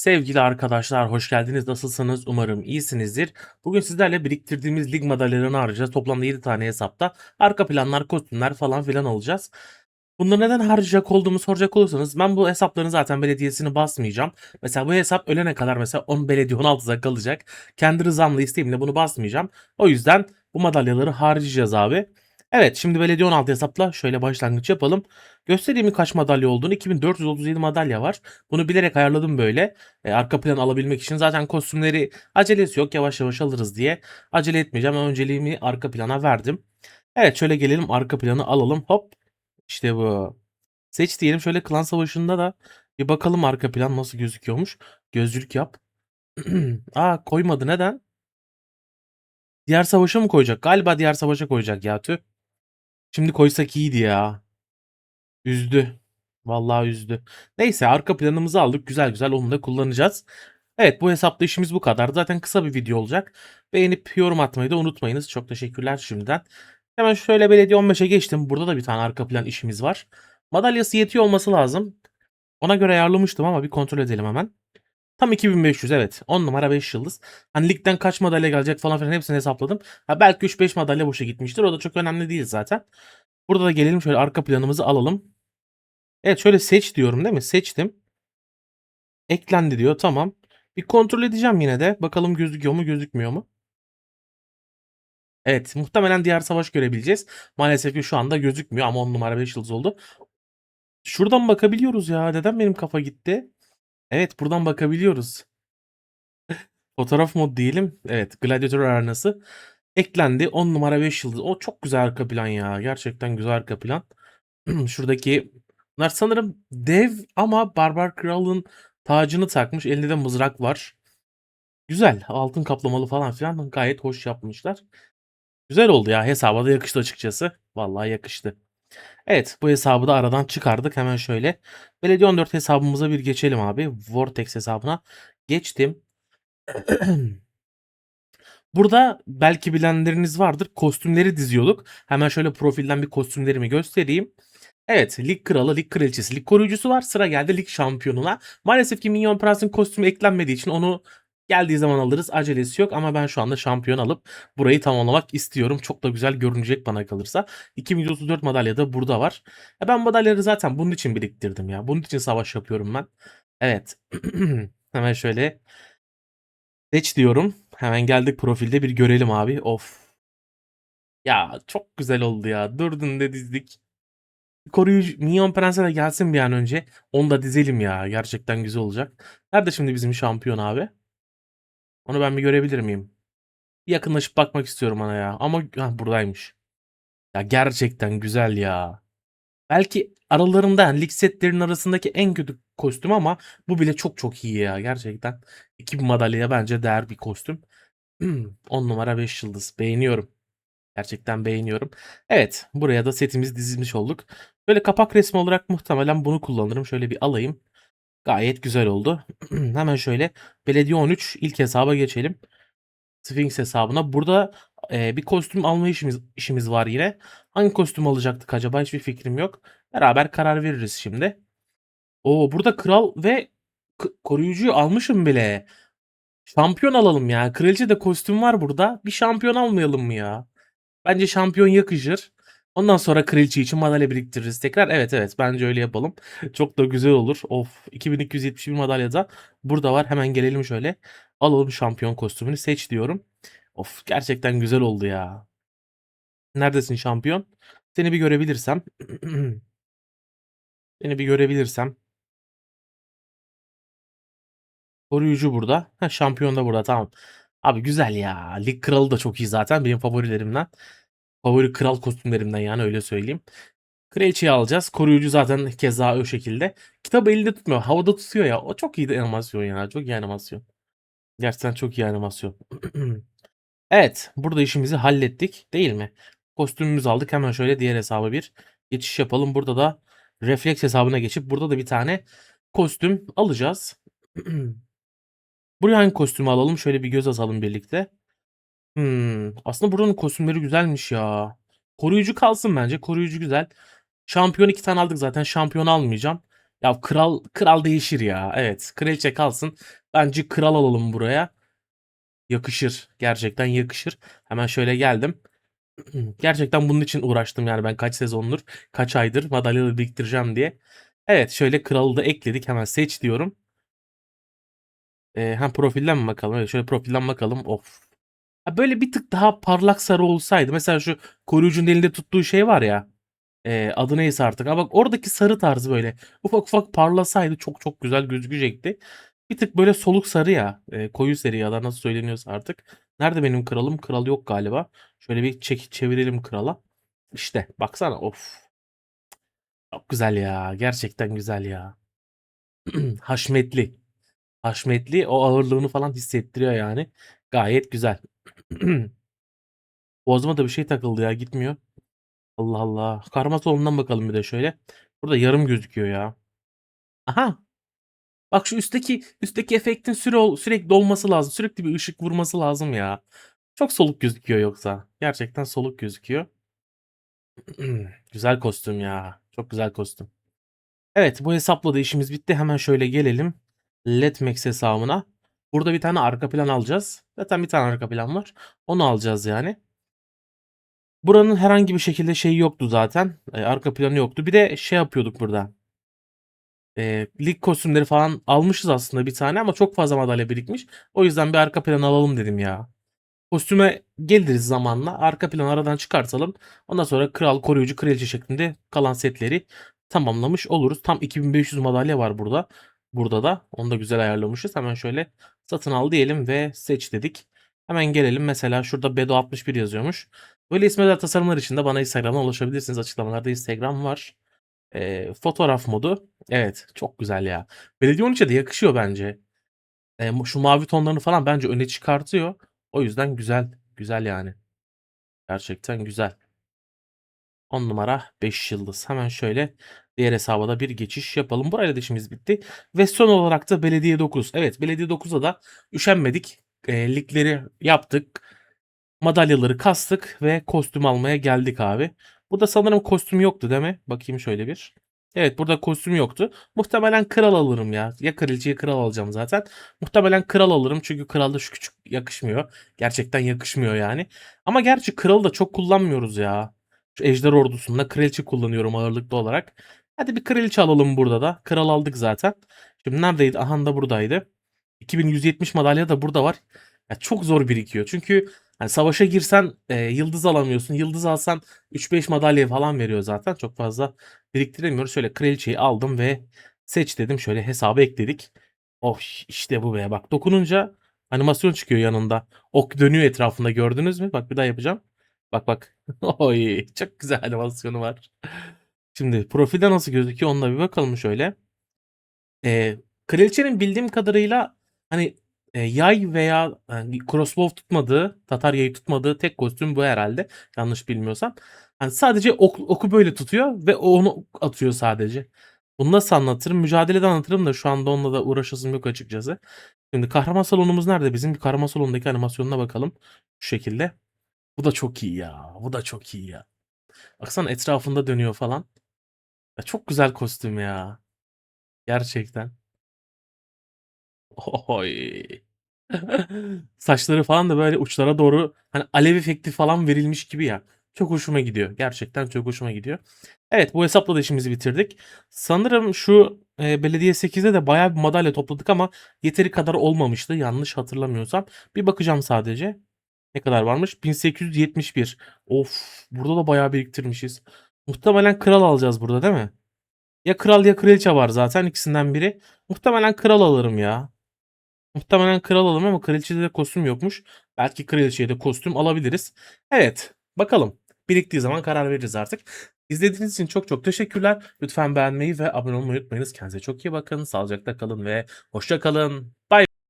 Sevgili arkadaşlar hoş geldiniz. Nasılsınız? Umarım iyisinizdir. Bugün sizlerle biriktirdiğimiz lig madalyalarını harcayacağız. Toplamda 7 tane hesapta. Arka planlar, kostümler falan filan alacağız. Bunları neden harcayacak olduğumu soracak olursanız ben bu hesapların zaten belediyesini basmayacağım. Mesela bu hesap ölene kadar mesela 10 belediye 16'da kalacak. Kendi rızamla isteğimle bunu basmayacağım. O yüzden bu madalyaları harcayacağız abi. Evet şimdi belediye 16 hesapla şöyle başlangıç yapalım. Göstereyim mi kaç madalya olduğunu. 2437 madalya var. Bunu bilerek ayarladım böyle. E, arka plan alabilmek için. Zaten kostümleri acelesi yok. Yavaş yavaş alırız diye. Acele etmeyeceğim. Önceliğimi arka plana verdim. Evet şöyle gelelim arka planı alalım. Hop. İşte bu. Seç diyelim. Şöyle klan savaşında da bir bakalım arka plan nasıl gözüküyormuş. Gözcülük yap. Aa koymadı. Neden? Diğer savaşa mı koyacak? Galiba diğer savaşa koyacak ya tüh. Şimdi koysak iyiydi ya. Üzdü. Vallahi üzdü. Neyse arka planımızı aldık. Güzel güzel onu da kullanacağız. Evet bu hesapta işimiz bu kadar. Zaten kısa bir video olacak. Beğenip yorum atmayı da unutmayınız. Çok teşekkürler şimdiden. Hemen şöyle belediye 15'e geçtim. Burada da bir tane arka plan işimiz var. Madalyası yetiyor olması lazım. Ona göre ayarlamıştım ama bir kontrol edelim hemen. Tam 2500 evet. 10 numara 5 yıldız. Hani ligden kaç madalya gelecek falan filan hepsini hesapladım. Ha belki 3-5 madalya boşa gitmiştir. O da çok önemli değil zaten. Burada da gelelim şöyle arka planımızı alalım. Evet şöyle seç diyorum değil mi? Seçtim. Eklendi diyor. Tamam. Bir kontrol edeceğim yine de. Bakalım gözüküyor mu gözükmüyor mu? Evet muhtemelen diğer savaş görebileceğiz. Maalesef ki şu anda gözükmüyor ama 10 numara 5 yıldız oldu. Şuradan bakabiliyoruz ya. Neden benim kafa gitti? Evet buradan bakabiliyoruz. Fotoğraf mod diyelim. Evet Gladiator arenası. Eklendi. 10 numara 5 yıldız. O çok güzel arka plan ya. Gerçekten güzel arka plan. Şuradaki bunlar sanırım dev ama Barbar Kral'ın tacını takmış. Elinde de mızrak var. Güzel. Altın kaplamalı falan filan. Gayet hoş yapmışlar. Güzel oldu ya. Hesaba da yakıştı açıkçası. Vallahi yakıştı. Evet bu hesabı da aradan çıkardık. Hemen şöyle. Belediye 14 hesabımıza bir geçelim abi. Vortex hesabına. Geçtim. Burada belki bilenleriniz vardır. Kostümleri diziyorduk. Hemen şöyle profilden bir kostümlerimi göstereyim. Evet lig kralı, lig kraliçesi, lig koruyucusu var. Sıra geldi lig şampiyonuna. Maalesef ki Minyon Prens'in kostümü eklenmediği için onu geldiği zaman alırız. Acelesi yok ama ben şu anda şampiyon alıp burayı tamamlamak istiyorum. Çok da güzel görünecek bana kalırsa. 2134 madalya da burada var. E ben madalyaları zaten bunun için biriktirdim ya. Bunun için savaş yapıyorum ben. Evet. Hemen şöyle seç diyorum. Hemen geldik profilde bir görelim abi. Of. Ya çok güzel oldu ya. Durdun da dizdik. Koruyucu Minyon Prens'e de gelsin bir an önce. Onu da dizelim ya. Gerçekten güzel olacak. Nerede şimdi bizim şampiyon abi? Onu ben bir görebilir miyim? Bir yakınlaşıp bakmak istiyorum ona ya. Ama ha, buradaymış. Ya gerçekten güzel ya. Belki aralarında yani lig setlerinin arasındaki en kötü kostüm ama bu bile çok çok iyi ya gerçekten. 2000 madalyaya bence değer bir kostüm. 10 numara 5 yıldız. Beğeniyorum. Gerçekten beğeniyorum. Evet buraya da setimiz dizilmiş olduk. Böyle kapak resmi olarak muhtemelen bunu kullanırım. Şöyle bir alayım. Gayet güzel oldu. Hemen şöyle belediye 13 ilk hesaba geçelim. Sphinx hesabına. Burada e, bir kostüm alma işimiz, işimiz var yine. Hangi kostüm alacaktık acaba? Hiçbir fikrim yok. Beraber karar veririz şimdi. Oo burada kral ve koruyucuyu almışım bile. Şampiyon alalım ya. Kraliçe de kostüm var burada. Bir şampiyon almayalım mı ya? Bence şampiyon yakışır. Ondan sonra kraliçe için madalya biriktiririz tekrar. Evet evet bence öyle yapalım. Çok da güzel olur. Of 2271 madalya da burada var. Hemen gelelim şöyle. Alalım şampiyon kostümünü seç diyorum. Of gerçekten güzel oldu ya. Neredesin şampiyon? Seni bir görebilirsem. Seni bir görebilirsem. Koruyucu burada. Ha, şampiyon da burada tamam. Abi güzel ya. Lig kralı da çok iyi zaten. Benim favorilerimden. Favori kral kostümlerimden yani öyle söyleyeyim. Kraliçeyi alacağız. Koruyucu zaten keza o şekilde. Kitabı elinde tutmuyor. Havada tutuyor ya. O çok iyi animasyon ya. Çok iyi animasyon. Gerçekten çok iyi animasyon. evet. Burada işimizi hallettik. Değil mi? Kostümümüzü aldık. Hemen şöyle diğer hesaba bir geçiş yapalım. Burada da refleks hesabına geçip burada da bir tane kostüm alacağız. Buraya hangi kostümü alalım? Şöyle bir göz atalım birlikte. Hımm. Aslında buranın kostümleri güzelmiş ya. Koruyucu kalsın bence. Koruyucu güzel. Şampiyon 2 tane aldık zaten. Şampiyon almayacağım. Ya kral kral değişir ya. Evet. Kraliçe kalsın. Bence kral alalım buraya. Yakışır. Gerçekten yakışır. Hemen şöyle geldim. Gerçekten bunun için uğraştım yani ben kaç sezondur, kaç aydır madalyaları biriktireceğim diye. Evet şöyle kralı da ekledik. Hemen seç diyorum. Ee, hem profilden mi bakalım? Evet şöyle profilden bakalım. Of. Ha, böyle bir tık daha parlak sarı olsaydı. Mesela şu koruyucunun elinde tuttuğu şey var ya. E, adı neyse artık. Ama bak oradaki sarı tarzı böyle ufak ufak parlasaydı çok çok güzel gözükecekti. Bir tık böyle soluk sarı ya. E, koyu seri ya da nasıl söyleniyorsa artık. Nerede benim kralım? Kral yok galiba. Şöyle bir çek çevirelim krala. İşte baksana of. Çok güzel ya. Gerçekten güzel ya. Haşmetli. Haşmetli o ağırlığını falan hissettiriyor yani. Gayet güzel. Boğazıma da bir şey takıldı ya gitmiyor. Allah Allah. Karma solundan bakalım bir de şöyle. Burada yarım gözüküyor ya. Aha. Bak şu üstteki üstteki efektin süre, sürekli olması lazım. Sürekli bir ışık vurması lazım ya. Çok soluk gözüküyor yoksa. Gerçekten soluk gözüküyor. güzel kostüm ya. Çok güzel kostüm. Evet bu hesapla da işimiz bitti. Hemen şöyle gelelim. Letmax hesabına. Burada bir tane arka plan alacağız. Zaten bir tane arka plan var. Onu alacağız yani. Buranın herhangi bir şekilde şeyi yoktu zaten. E, arka planı yoktu. Bir de şey yapıyorduk burada. E, lig kostümleri falan almışız aslında bir tane ama çok fazla madalya birikmiş. O yüzden bir arka plan alalım dedim ya. Kostüme geliriz zamanla. Arka planı aradan çıkartalım. Ondan sonra kral, koruyucu, kraliçe şeklinde kalan setleri tamamlamış oluruz. Tam 2500 madalya var burada. Burada da onu da güzel ayarlamışız. Hemen şöyle satın al diyelim ve seç dedik. Hemen gelelim mesela şurada Bedo 61 yazıyormuş. Böyle ismi tasarımlar için de bana Instagram'dan ulaşabilirsiniz. Açıklamalarda Instagram var. E, fotoğraf modu. Evet çok güzel ya. Belediye 13'e de yakışıyor bence. E, şu mavi tonlarını falan bence öne çıkartıyor. O yüzden güzel. Güzel yani. Gerçekten güzel. 10 numara 5 yıldız. Hemen şöyle diğer hesaba da bir geçiş yapalım. Burayla da işimiz bitti. Ve son olarak da Belediye 9. Evet Belediye 9'a da üşenmedik. E, ligleri yaptık. Madalyaları kastık ve kostüm almaya geldik abi. Burada sanırım kostüm yoktu değil mi? Bakayım şöyle bir. Evet burada kostüm yoktu. Muhtemelen kral alırım ya. Ya kraliçeyi kral alacağım zaten. Muhtemelen kral alırım çünkü kralda şu küçük yakışmıyor. Gerçekten yakışmıyor yani. Ama gerçi kralı da çok kullanmıyoruz ya. Şu ejder ordusunda kraliçe kullanıyorum ağırlıklı olarak. Hadi bir kraliçe alalım burada da. Kral aldık zaten. Şimdi neredeydi? Aha da buradaydı. 2170 madalya da burada var. Ya çok zor birikiyor. Çünkü hani savaşa girsen e, yıldız alamıyorsun. Yıldız alsan 3-5 madalya falan veriyor zaten. Çok fazla biriktiremiyoruz. Şöyle kraliçeyi aldım ve seç dedim. Şöyle hesaba ekledik. Oh işte bu be. Bak dokununca animasyon çıkıyor yanında. Ok dönüyor etrafında gördünüz mü? Bak bir daha yapacağım. Bak bak. Oy çok güzel animasyonu var. Şimdi profilde nasıl gözüküyor onunla bir bakalım şöyle. Ee, kraliçenin bildiğim kadarıyla hani e, yay veya yani crossbow tutmadığı, Tatar yayı tutmadığı tek kostüm bu herhalde. Yanlış bilmiyorsam. Yani sadece ok, oku böyle tutuyor ve onu atıyor sadece. Bunu nasıl anlatırım? Mücadelede anlatırım da şu anda onunla da uğraşasım yok açıkçası. Şimdi kahraman salonumuz nerede? Bizim bir kahraman salonundaki animasyonuna bakalım. Şu şekilde. Bu da çok iyi ya. Bu da çok iyi ya. Baksana etrafında dönüyor falan. Ya çok güzel kostüm ya. Gerçekten. Oy. Saçları falan da böyle uçlara doğru hani alev efekti falan verilmiş gibi ya. Çok hoşuma gidiyor. Gerçekten çok hoşuma gidiyor. Evet bu hesapla da işimizi bitirdik. Sanırım şu e, Belediye 8'de de bayağı bir madalya topladık ama yeteri kadar olmamıştı. Yanlış hatırlamıyorsam. Bir bakacağım sadece. Ne kadar varmış? 1871. Of burada da bayağı biriktirmişiz. Muhtemelen kral alacağız burada değil mi? Ya kral ya kraliçe var zaten ikisinden biri. Muhtemelen kral alırım ya. Muhtemelen kral alırım ama kraliçede de kostüm yokmuş. Belki kraliçeye de kostüm alabiliriz. Evet bakalım. Biriktiği zaman karar veririz artık. İzlediğiniz için çok çok teşekkürler. Lütfen beğenmeyi ve abone olmayı unutmayınız. Kendinize çok iyi bakın. Sağlıcakla kalın ve hoşça kalın. Bye.